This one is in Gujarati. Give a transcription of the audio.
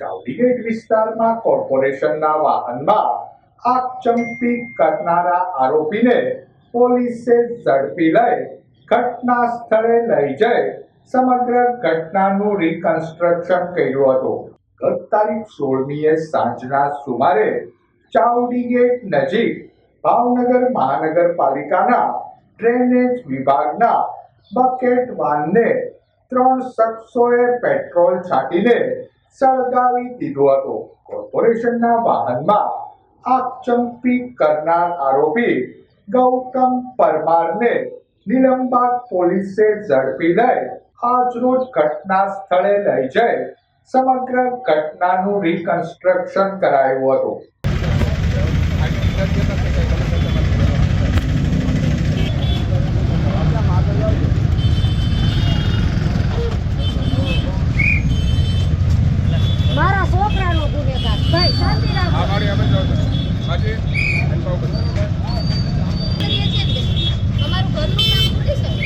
ચાવડીગેટ વિસ્તારમાં કોર્પોરેશનના વાહનમાં આગચંપી કરનારા આરોપીને પોલીસે ઝડપી લઈ ઘટના સ્થળે લઈ જઈ સમગ્ર ઘટનાનું રિકન્સ્ટ્રક્શન કર્યું હતું. ગત તારીખ સોળમીએ સાંજના સુમારે ચાવડીગેટ નજીક ભાવનગર મહાનગરપાલિકાના ડ્રેનેજ વિભાગના બકેટ વાનને ત્રણ શખ્સોએ પેટ્રોલ છાંટીને સળગાવી દીધો હતો કોર્પોરેશનના વાહનમાં આગચંપી કરનાર આરોપી ગૌતમ પરમારને નિલંબાગ પોલીસે ઝડપી લઈ આજરોજ ઘટના સ્થળે લઈ જઈ સમગ્ર ઘટનાનું રિકન્સ્ટ્રક્શન કરાયું હતું. આજે અમારું ઘરનું નામ થોડી છે?